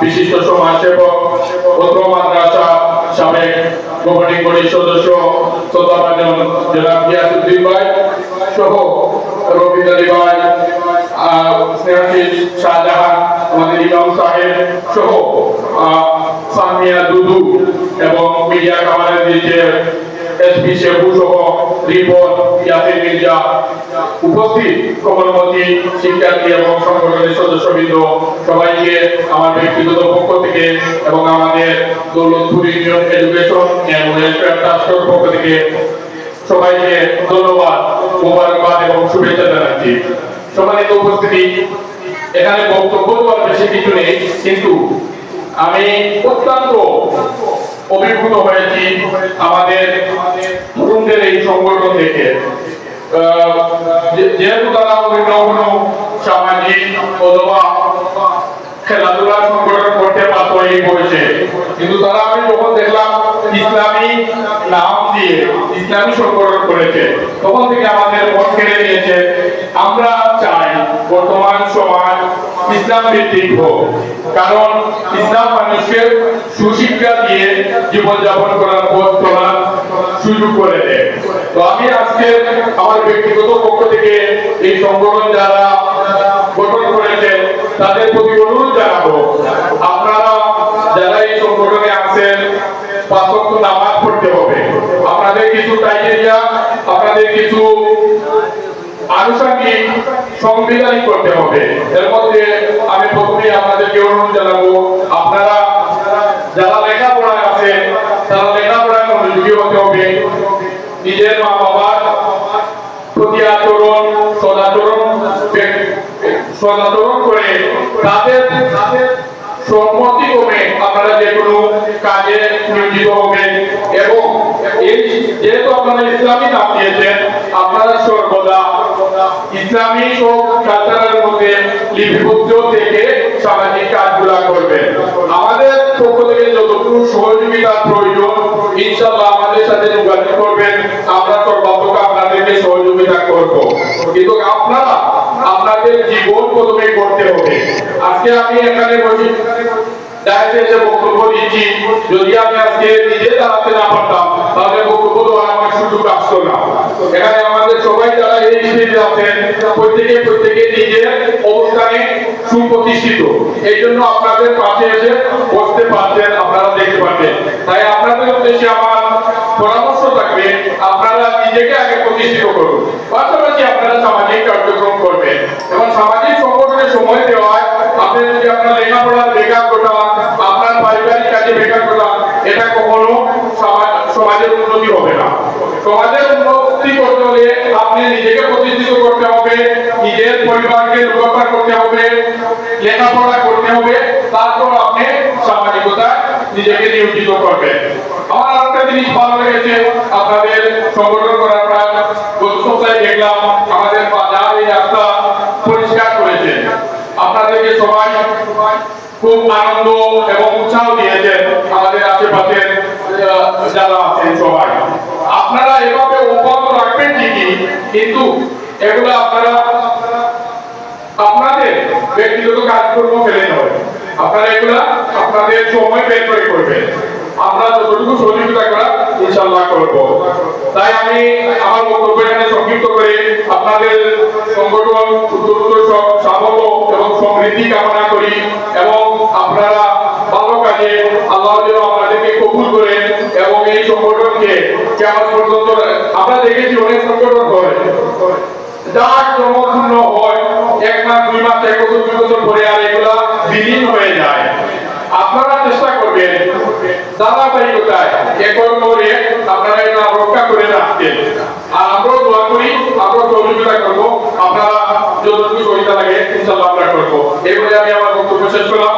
বিশিষ্ট সমাজসেবক অত্র মাদ্রাসা সাবেক গভর্নিং বডির সদস্য শ্রদ্ধাভাজন গিয়াসুদ্দিন ভাই সহ রবীন্দ্র ভাই স্নেহাশিস শাহজাহান, আমাদের ইমাম সাহেব সহ সামিয়া দুদু এবং মিডিয়া কামারের দিকে এসপি শেখু সহ রিপন মির্জা উপস্থিত। কমলমতি শিক্ষার্থী এবং সংগঠনের সদস্যবৃন্দ, সবাইকে আমার ব্যক্তিগত পক্ষ থেকে এবং আমাদের দৌলতপুর এডুকেশন অ্যান্ড ট্রাস্টের পক্ষ থেকে সবাইকে ধন্যবাদ, মোবারকবাদ এবং শুভেচ্ছা জানাচ্ছি। সম্মানিত উপস্থিতি, এখানে বক্তব্য বেশি কিছু নেই, কিন্তু আমি অত্যন্ত অভিভূত হয়েছি আমাদের তরুণদের এই সংগঠন থেকে। যেহেতু তারা অন্য কোনো সামাজিক অথবা খেলাধুলা সংগঠন করতে পারতো এই বয়সে কিন্তু তারা আমি যখন দেখলাম ইসলামী নাম দিয়ে ইসলামী সংগঠন করেছে, তখন থেকে আমাদের মন কেড়ে নিয়েছে, আমরা চাই বর্তমান সমাজ ইসলাম ভিত্তিক হোক। কারণ ইসলাম মানুষকে সুশিক্ষা দিয়ে জীবনযাপন করার পথ চলার সুযোগ করে দেয়। তো আমি আজকে আমার ব্যক্তিগত পক্ষ থেকে এই সংগঠন যারা গঠন করেছে, তাদের প্রতি অনুরোধ জানাব, আপনারা যারা এই সংগঠনে আছেন, পাঁচ নামাজ পড়তে হবে। আপনাদের কিছু ক্রাইটেরিয়া আপনাদের কিছু আনুষঙ্গিক সংবিধানিক করতে হবে। এর মধ্যে আমি প্রথমে আপনাদেরকে অনুরোধ জানাব, আপনারা যারা লেখাপড়ায় আছে তারা লেখাপড়ায় মনোযোগী হতে হবে। নিজের মা বাবার প্রতি আচরণ, সদাচরণ সদাচরণ করে তাদের সম্মতি ক্রমে আপনারা যে কোনো কাজে নিয়োজিত হবেন। এবং এই যেহেতু আপনারা ইসলামী নাম দিয়েছেন, আপনারা সর্বদা সব কালচারের মধ্যে লিপিবদ্ধ থেকে সামাজিক করবেন। আমাদের পক্ষ থেকে যতটুকু প্রয়োজন, ইনশাআল্লাহ আমাদের সাথে যোগাযোগ করবেন। আমরা সর্বাত্মক আপনাদেরকে সহযোগিতা করব। কিন্তু আপনারা, আপনাদের জীবন প্রথমে করতে হবে। আজকে আমি এখানে বসে বক্তব্য যদি আমি আজকে নিজে দাঁড়াতে না পারতাম, তাহলে বক্তব্য দেওয়ার আমার সুযোগ আসতো না। এখানে আমাদের সবাই যারা এই স্টেজে আছেন, প্রত্যেকে প্রত্যেকে নিজের অবস্থানে সুপ্রতিষ্ঠিত। এই জন্য আপনাদের পাশে এসে বসতে পারছেন, আপনারা দেখতে পাচ্ছেন তাই আপনাদের উদ্দেশ্যে আমার পরামর্শ থাকবে, আপনারা নিজেকে আগে প্রতিষ্ঠিত করুন। পাশাপাশি আপনারা সামাজিক কার্যক্রম করবেন। এবং সামাজিক সংগঠনে সময় দেওয়ায় আপনি যদি আপনার লেখাপড়ার বেকার ঘটান আপনার পারিবারিক কাজে বেকার ঘটান এটা কখনো সমাজের উন্নতি হবে না। সমাজের উন্নতি করতে হলে আপনি নিজেকে প্রতিষ্ঠিত করতে হবে, নিজের পরিবারকে রক্ষা করতে হবে, লেখাপড়া করতে হবে, তারপর আপনি সামাজিকতা নিজেকে নিয়োজিত করবেন। আমার আরেকটা জিনিস ভালো লেগেছে, আপনাদের সংগঠন করার পর গত সপ্তাহে দেখলাম, আমাদের বাজার এই রাস্তা পরিষ্কার করেছে। আপনাদেরকে সবাই খুব আনন্দ এবং উৎসাহ দিয়েছেন, আমাদের আশেপাশের যারা আছেন সবাই। কিন্তু এগুলো আপনারা, আপনাদের ব্যক্তিগত কাজকর্ম ফেলে নয় আপনারা এগুলা আপনাদের সময় বের করে করবেন। আমরা যতটুকু সহযোগিতা করা ইনশাল্লাহ করব। তাই আমি আমার বক্তব্য এখানে সংক্ষিপ্ত করে আপনাদের সংগঠন সব সাফল্য এবং সমৃদ্ধি কামনা করি। ভালো আল্লাহ যেন আপনাদেরকে কবুল করেন এবং এই সংগঠনকে কেমন পর্যন্ত আমরা দেখেছি অনেক সংগঠন হয় দুই মাস, এক বছর পরে আর আপনারা চেষ্টা করবেন ধারাবাহিকতায় একর এটা রক্ষা করে রাখতেন আর আমরাও দোয়া করব। আপনারা যতটুকু সহযোগিতা লাগে ইনশাল্লাহ আমরা করব। এই আমি আমার বক্তব্য শেষ করলাম।